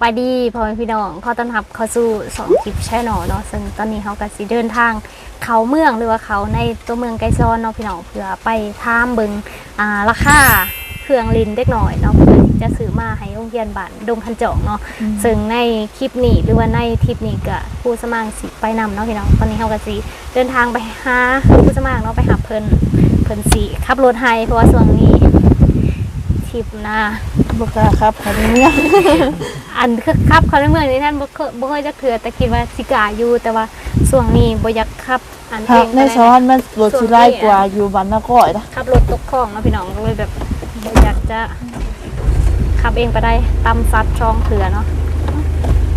บายดีพ่อแม่พี่น้องขอต้อนรับเข้าสู่สองคลิปแช่หนอเนาะซึ่งตอนนี้เขาก็สิเดินทางเขาเมืองหรือว่าเขาในตัวเมืองไกซอนเนาะพี่น้องเพื่อไปท่ามเบิงอ่าราคาเครื่องลินเด็กหน่อยเนาะเพื่อที่จะซื้อมาให้โรงเรียนบ้านดงคันจองเนาะซึ่งในคลิปนี้หรือว่าในทริปนี้ก็ผู้สมัครสิไปนำเนาะพี่น้องตอนนี้เขาก็สิเดินทางไปหาผู้สมัครเนาะไปหาเพิ่นเพิ่นสิขับรถให้เพราะว่าช่วงนี้ ทริปหน้าบุกล้าครับคันนี้อันคือขับเขาในเมืองนี้ท่านบ่เคยบ่เคยจะเถื่อแต่คิดว่าสิกล้าอยู่แต่ว่าช่วงนี้บ่อยากขับ อันผัเอกงในปาซ้อนมันรถสิไล่กว่าอยู่บ้านนครนะขับรถตกคลองเนาะพี่น้องก็เลยแบบบ่อยากจะขับเองไปได้ตำซัดช่องเถื่อเนาะ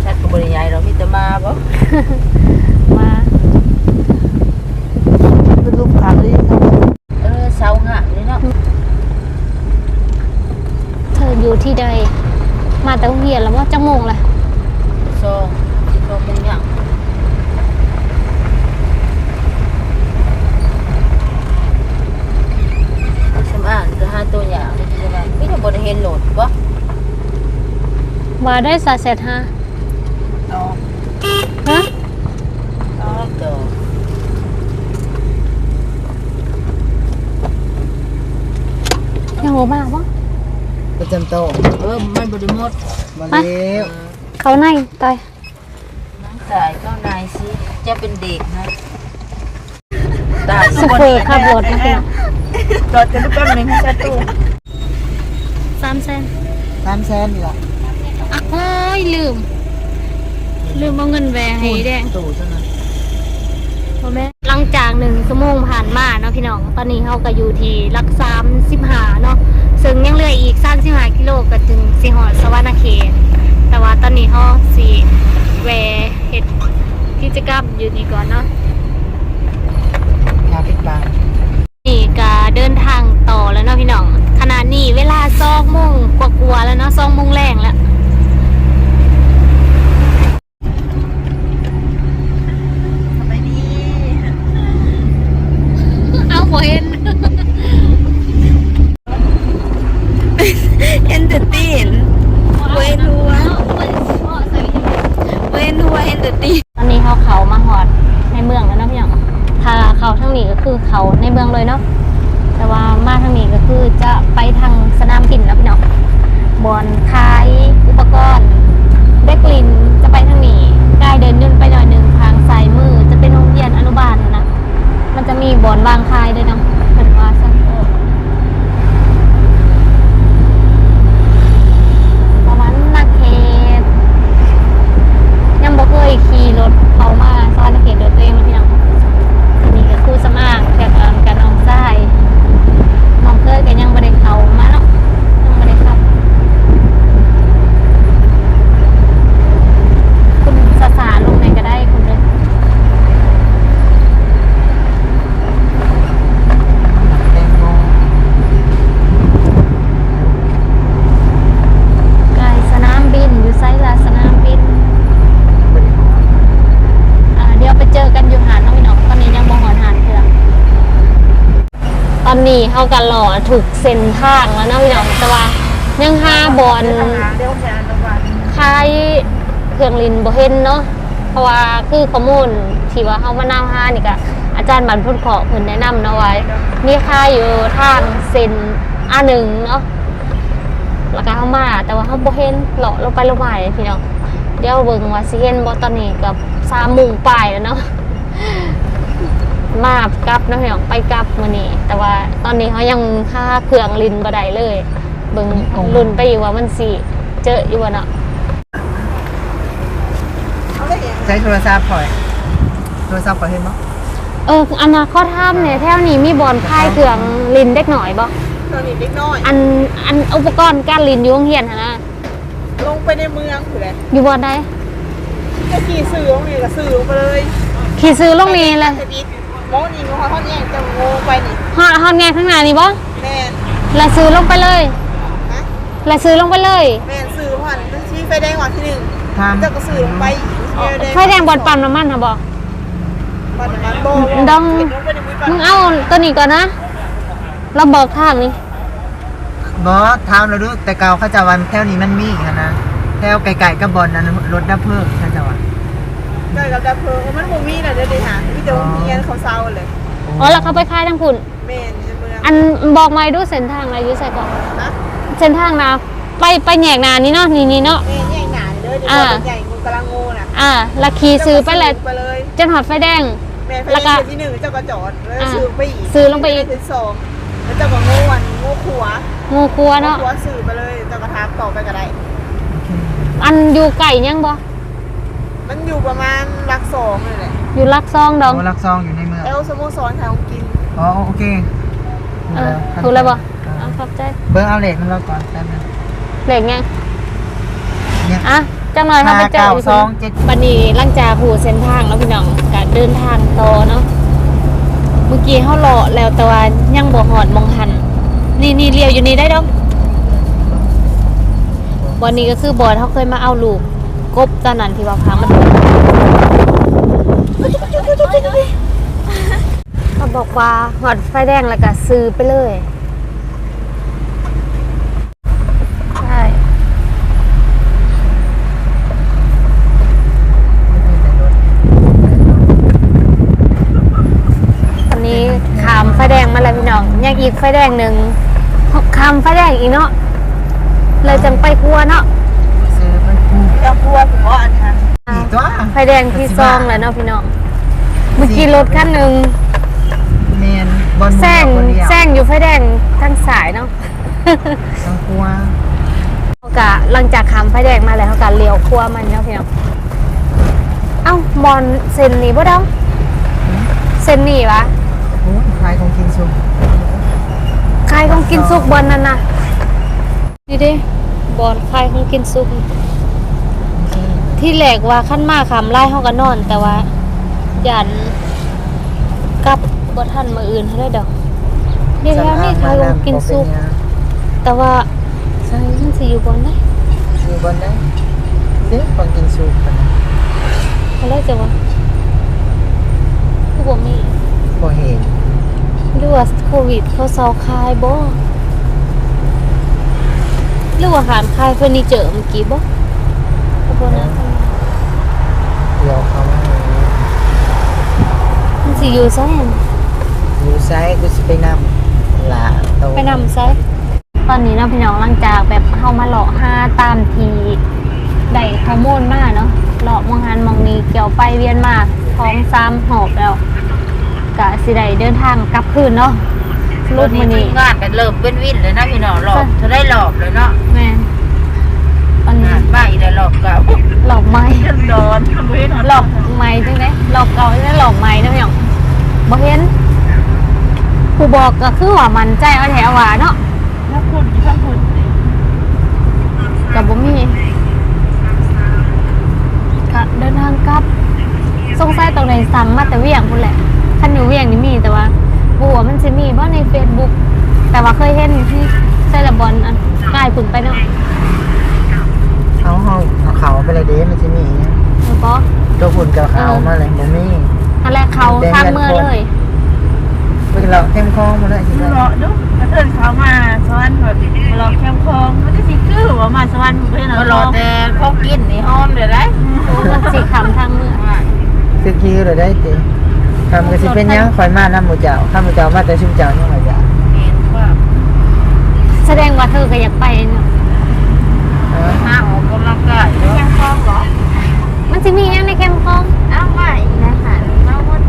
ชัดกับบริยายเรามีแต่มาบ่ มา เป็นลูกผักนี่ครับ เออเสาหะนี่เนาะ เธออยู่ที่ใดมาแต่โรง เรียนแล้วว่าจังโมงล่ะซองซองเป็นหยังสำอางจะหาตัวอย่างนี่จะว่าไม่ได้บ่ได้เห็นโหลดบ่ว่าได้สาเสร็จฮะอ๋อฮะอ๋อตัวยังบ่มาบ่ประจำโตเออ มันบ่ได้หมดมาแล้วเขาในตายน้ำตายก็นายสิจะเป็นเด็กนะตายสุเฟอร์ขับรถนะพี่น้องรถจะได้แป๊บนึงจะตู้สามแสนสามแสนนี่ล่ะอะโอ้ยลืม ลืมเอาเงินแหวให้แดงตู้ซะนะพ่อแม่หลังจากหนึ่งชั่วโมงผ่านมาเนาะพี่น้อง ตอนนี้เขาก็อยู่ที่ลักสามสิบหาเนาะ ซึ่งยังเหลืออีกสามสิบหากิโลก็ถึงสิหอดสวรรณเขต แต่ว่าตอนนี้เขาสิแวะเฮ็ดกิจกรรมอยู่นี่ก่อนเนาะ ยาพิษบาง นี่ก็เดินทางต่อแล้วเนาะพี่น้อง ขนาดนี้เวลาสองโมงกว่าๆแล้วเนาะสองโมงแรงแล้ว ไปดี เอาบ่เห็น เห็นแต่ตีนเว้นหัวเว้นหัวเห็นแต่ตีน ตอนนี้เขาเขามาหอดในเมืองแล้วเนาะพี่น้องถ้าเขาทางนี้ก็คือเขาในเมืองเลยเนาะ แต่ว่ามาทางนี้ก็คือจะไปทางสนามบินแล้วพี่น้องบอนขายอุปกรณ์เด็กลินจะไปทางนี้กายเดินยุ่นไปหน่อยหนึ่งทางซ้ายมือจะเป็นโรงเรียนอนุบาลนะ มันจะมี บางคายด้วยเนาะเห็นว่าซะประมาณนักเขตยังบ่เคยขี่รถเขามาซอยนักเขตเดินตัวเองเลยพี่น้องอันนี้ก็คือสมางแข่งกันกันอองซ้าย มองเคยกันยังไม่ได้เข้ามาเนาะยังไม่ได้ครับ คุณสาสาลงไหนก็ได้คุณเลย แตงโม ไกลสนามบินอยู่ไซลาสนามบิน บริหาร อ่าเดี๋ยวไปเจอกันอยู่หาดน้องพี่น้องตอนนี้ยังบ่หอนหานเถื่อตอนนี้ เขากันหล่อถูกเส้นทางแล้วเนาะพี่น้องแต่ว่ายังห้าบอลคล้ายเครื่องลินโบเห็นเนาะเพราะว่าคือข้อมูลที่ว่าเฮามานำห้านี่ก็อาจารย์บรรพุทธขอเพิ่นแนะนำเนาะไว้ มีค่ายอยู่ทางเส้น A1 เนาะแล้วก็เฮามา แต่ว่าเฮาโบเห็นเลาะลงไปลงมายพี่น้องเดี๋ยวเบิ่งว่าสิเห็นบ่ตอนนี้กับ3โมงปลายแล้วเนาะ มากลับเนาะพี่น้องไปกลับมื้อนี้ แต่ว่าตอนนี้เขายังค่าเครื่องลินบ่ได้เลย เบิ่งลุ้นไปอยู่ว่ามันสิเจออยู่บ่เนาะใช้โทรศัพท์พอยโทรศัพท์พอยเห็นมั้ยเอออนาคตทามเนี่ยแถวนี้มีบอลคายเครื่องลินเด็กหน่อยบ่ตอนนี้เล็กน้อย อันอันอุปกรณ์การลินอยู่โรงเรียนหั่นนะลงไปในเมืองอยู่เลยอยู่บอลใดจะขี่สื่อลงนี่ก็สื่อลงไปเลยขี่ซื้อลงนี้เลยทวิต มองนี่มองเขาแย่งจะโงไปนี่ฮอดฮอดแงข้างหน้านี่บ่แม่นแล้วซื้อลงไปเลยฮะแล้วซื้อลงไปเลยแม่นสื่อผ่านเป็นชี้ไฟแดงวันที่หนึ่งทำเจ้าก็สื่อลงไปไฟแดงบอลปั๊มน้ำมันค่ะบ่ปันมันโบดองลงไปในมือปันมึงเอาตัวนี้ก่อนนะเราบอกทางนี่บอสทำเราดูแต่เก่าเขาจะวันแถวนี้มันมีค่ะนะแถวไก่ๆกับบอลนั้นรถดับเพลิงใช่จ้ะวะ ใกล้กับดับเพลิงมันบ่มีน่ะเดี๋ยวดิหามีแต่ว่ามีอันเขาเซาเลยอ๋อแล้วเขาไปค่ายทั้งคุณแม่นในเมืองอันบอกมาดูเส้นทางอะไรอยู่ใส่ก่อนนะเส้นทางนะไปไปแหกนานี่เนาะนี่นี่เนาะแม่ใหญ่หนาเด้อเดี๋ยวอ่าเป็นใหญ่งูกำลังงูน่ะอ่าและขี่ซื้อไปแหละไปเลยจนหอดไฟแดง แม่ไฟแล้วก็แดงเส้นที่หนึ่งเจ้าก็จอดแล้วอ่าซื้อไปอีกซื้อลงไปอีกเส้นสองแล้วเจ้าก็งูวันงูขัวงูครัวเนาะ งูขัวซื้อไปเลยเจ้าก็ถามต่อไปก็ได้อันอยู่ไก่ยังบ่ มันอยู่ประมาณหลักสองเลยแหละอยู่ลักซองดอง โอ้ลักซองอยู่ในเมือง เอลสโมสรขายของกิน อ๋อโอเคเออถูกเลยบ่เอาขอบใจเบอร์เอาเลทมันเราก่อนแป๊บนึงเหล็กไงเนี่ย อะจังหน่อยเขาไปเจอห้าอยู่เก้าสองเจ็ดวันนี้หลังจากหูเส้นทางแล้วพี่น้องก็เดินทางต่อเนาะเมื่อกี้เขาเลาะแล้วแต่ว่ายังบ่หอดมองหัน นี่นี่เลี้ยวอยู่นี่ได้ดอกวันนี้ก็คือบอดเขาเคยมาเอาลูก กบตอนนั้นที่ว่าพังมันเขาบอกว่าหอดไฟแดงแล้วก็ซื้อไปเลยใช่ตอนนี้ขามไฟแดงมาแล้วพี่น้องยังอีกไฟแดงหนึ่งขามไฟแดงอีกเนาะเลยจังไปกลัวเนาะ คู่เจ้ากลัวผมว่าอันนั้นสี่ตัวไฟแดงที่ซองแล้วเนาะพี่น้องเมื่อกี้รถคันหนึ่งเมียนบอลแซงคนเดียวแซงอยู่ไฟแดงทั้งสายเนาะต้องกลัวเขากะหลังจากขามไฟแดงมาแล้วเขากะเลี้ยวครัวมันเนาะพี่น้องเอ้าบอลเซนนี่บ่ดองเซนนี่วะโอ้ยขายของกินซุปใครของกินซุกบอลนั่นน่ะนี่เด้บอลใครของกินซุก ที่แหลกว่าขั้นมาคำไล่ห้องกันนอน แต่ว่ายันกลับบ่ทันมาอื่นให้ได้ดอกเดี๋ยวแล้วนี่ใครลงกินซุปแต่ว่าใช่มันสิอยู่บนได้อยู่บนได้เด็กของกินซุปกันเขาเรียกจะว่าผู้บ่มีบ่เห็นหรือว่าโควิดเขาเซาคายบ่หรือว่าหารคายเฟอร์นิเจอร์เมื่อกี้บ่ ก็บ่นะเดี๋ยวเขามามันสิอยู่ไสหั่นอยู่ซ้ายกูสิไปนำลาโตไปนำไซตอนนี้เนาะพี่น้องหลังจากแบบเข้ามาเลาะห้าตามทีได้ข้อมูลมาเนาะเลาะมองหันมองนี้เกี่ยวไปเวียนมาท้องซ้ำหอบแล้วกะสิได้เดินทางกลับคืนเนาะรรุ่ถนมืนี้อนี้งานกันเริ่มเป็นวินเลยนะพี่น้องหลอกเธอได้หลอกเลยเนาะแม่น ตอนนี้งานบ้าอีได้หลอกเก่าหลอกไม้เรื่องโดนเว้นหลอกไม้จังไดหลอกเก่าจังไดหลอกไม้นะพี่น้องบ่เห็นผู้บอกก็คือว่ามันใจเอาแถวว่าเนาะถ้าคุณถ้าคุณกับบ่มีก็เดินทางกลับสงสัยตรงไหนสั่งมาแต่เวียงพุ่นแหละคันอยู่เวียงนี่มีแต่ว่าบัวามันจะมีบ่ใน Facebook แต่ว่าเคยเห็นที่ไซระบอลอันใกล้พุ่นไปเนาะ เอาเฮาเอาเขาไปเลยเด้มันสิมีเนี่ยแล้วก็ตัวหุ่นกับเขามาเลยบ่มีอันแรกเขาทางเมื่อเลยเพิ่นเราเข้มข้นมาเลยสิหลอกดูมาเอินเขามาสวรรค์แบบหลอกแคมคองมันจะสิคือว่ามาสวรรค์เพื่อนหลอกแต่เขากินนี่หอมเลยได้มันสีขำทางเมื่อคือคิวเลยได้ติทำก็สิเป็นหยังคอยมานำหมู่เจ้าข้าหมู่เจ้ามาแต่ชุมเจ้านี่ว่าจ้ะเห็นว่าแสดงว่าเธอก็อยากไปเนาะ เออ ห้าออกกำลังกายเนาะ มันจะมีอย่างในแคมป์ของ เอาใหม่นะคะเอาหมด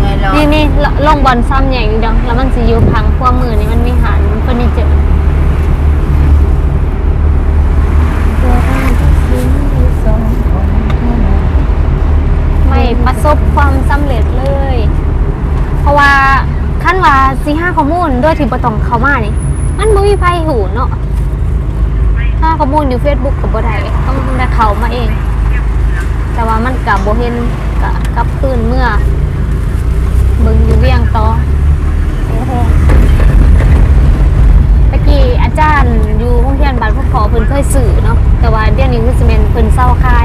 ไงเรา นี่นี่ ลงบอลซ้ำใหญ่อยู่ดังแล้วมันจะอยู่พังขั้วมือนี่มันมีหารเฟอร์นิเจอร์ไม่ประสบความสำเร็จเลย เพราะว่าขั้นว่าสีห้าข้อมูลด้วยที่ประตองเขามานี่ มันไม่มีไพ่หูเนาะถ้าข้อมูลอยู่เฟซบุ๊กกับบ่ได้ต้องได้เขามาเอง แต่ว่ามันกับโบเห็นกับกับคืนเมื่อ อยู่เวียงต่อโอ้โหตะกี้อาจารย์อยู่ห้องเรียนบ้านผู้ขอเพิ่นเคยสื่อเนาะแต่ว่าเดี๋ยวนี้คือสิเมนเพิ่นเศร้าค่ะ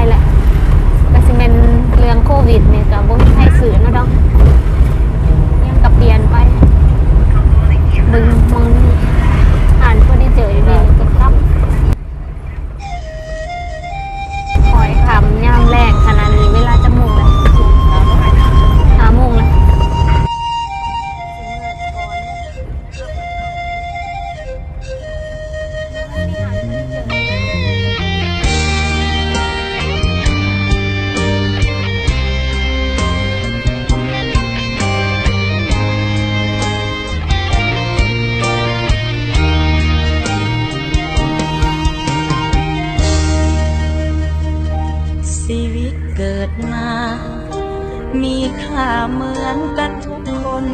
เหมือนกันทุกคน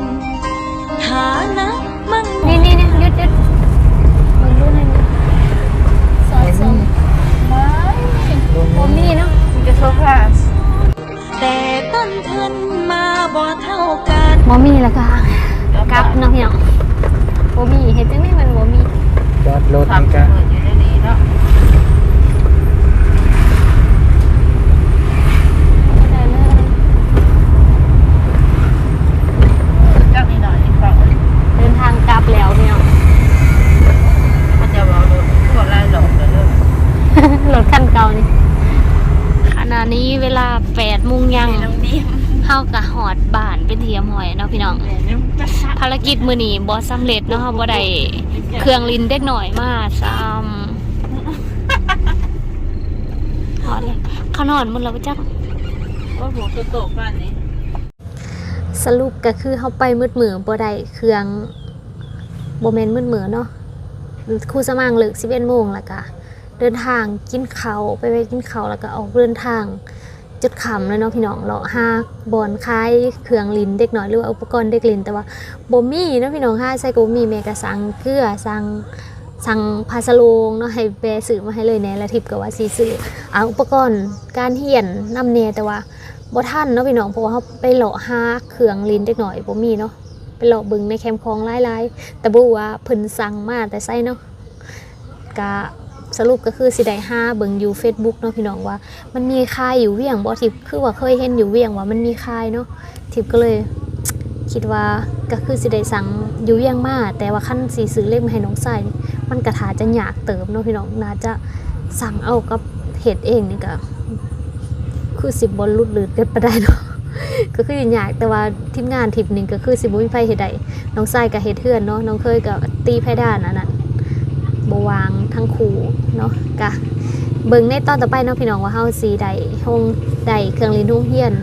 ฐานะมั่งนี่นี่นี่หยุดหยุดเบิ่งดูหน่อยนี่ซอยสมไม้บ่มีเนาะมันจะโซฟาแต่ต้นทุนมาบ่เท่ากันบ่มีแล้วก็กลับเนาะพี่น้องบ่มีเฮ็ดจังได๋มันบ่มีจอดรถทำนี่เปิก็ ดอยู่ในนี้เนาะ ได้เลย จักนิดหน่อยอีกฝั่ง เดินทางกลับแล้วพี่น้อง มันจะเอารถพวกไรหลอกเลยเด้อ รถคันเก่านี่ขณะนี้เวลา8โมงยัง น้องดีม เฮาก็ฮอดบ้านเป็ น่อยเนาะพี่น้อง ภารกิจมือนี้บ่สำเร็จเนาะบ่ได้เครื่องลินเด็กหน่อยมาซ้ำฮอดเลยเขานอนมดแล้วบ่จักว่าผมจะตกบ้านนี้ สรุปก็คือเฮาไปมืดมือบ่ได้เครื่องบ่แม่นมืดมือเนาะครูสมางเลิก11โมงแล้วก็เดินทางกินเขาไปไปกินเขาแล้วก็ออกเดินทาง จุดคำแล้วเนาะพี่น้องเลาะห้าบอนคายเครื่องลินเด็กน้อยหรือว่าอุปกรณ์เด็กลินแต่ว่าบ่มีเนาะพี่น้องห้าใส่ก็มีแม่ก็สั่งเกลือสังสั่งพาสโลงเนาะให้แปรซื้อมาให้เลยแน่ละทิพย์ก็ว่าสิซื้อเอาอุปกรณ์การเรียนนำแน่แต่ว่าบ่ทันเนาะพี่น้องเพราะว่าเขาไปเลาะหาเครื่องลิ้นเด็กหน่อยบ่มีเนาะไปเลาะบิ่งในแคมป์ของหลายๆแต่บ่รู้ว่าเพิ่นสั่งมาแต่ไสเนาะก็ สรุปก็คือสิได้ห้าเบิงอยู่ Facebook เนาะพี่น้องว่า มันมีค่ายอยู่เวียงบ่ทิพย์คือว่าเคยเห็นอยู่เวียงว่ามันมีค่ายเนาะทิพย์ก็เลยคิดว่าก็คือสิได้สั่งอยู่เวียงมาแต่ว่าคันสิซื้อเล่มให้น้องใส่มันก็ถ้าจะยากเติมเนาะพี่น้องน่าจะสั่งเอากับเฮ็ดเองนี่ก็คือสิบบอลลุดหลืดเกินไปได้เนาะก็คืออยากแต่ว่าทีมงานทิปหนึ่งก็คือสิบุมีไฟเฮ็ดได้น้องทรายกับเฮ็ดเทือนเนาะน้องเคยกับตีไพ่ด้านอันนั้น บวางทั้งคู่เนาะกะเบิ่งในตอนต่อไปเนาะพี่น้องว่าเฮาสีใดห้องใดเครื่องลินห้องเฮียน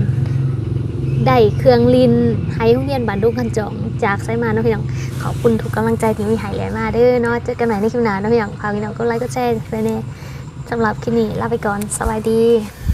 ได้เครื่องลินไฮห้องเฮียนบันดุงคันจองจากไซมาเนาะพี่น้องขอบคุณทุกกำลังใจที่มีให้แหลมาเด้อเนาะเจอกันใหม่ในคลิปหน้าเนาะพี่น้องพาพี่น้องกดไลค์กดแชร์ไปแน่สำหรับคลิปนี้ลาไปก่อนสวัสดี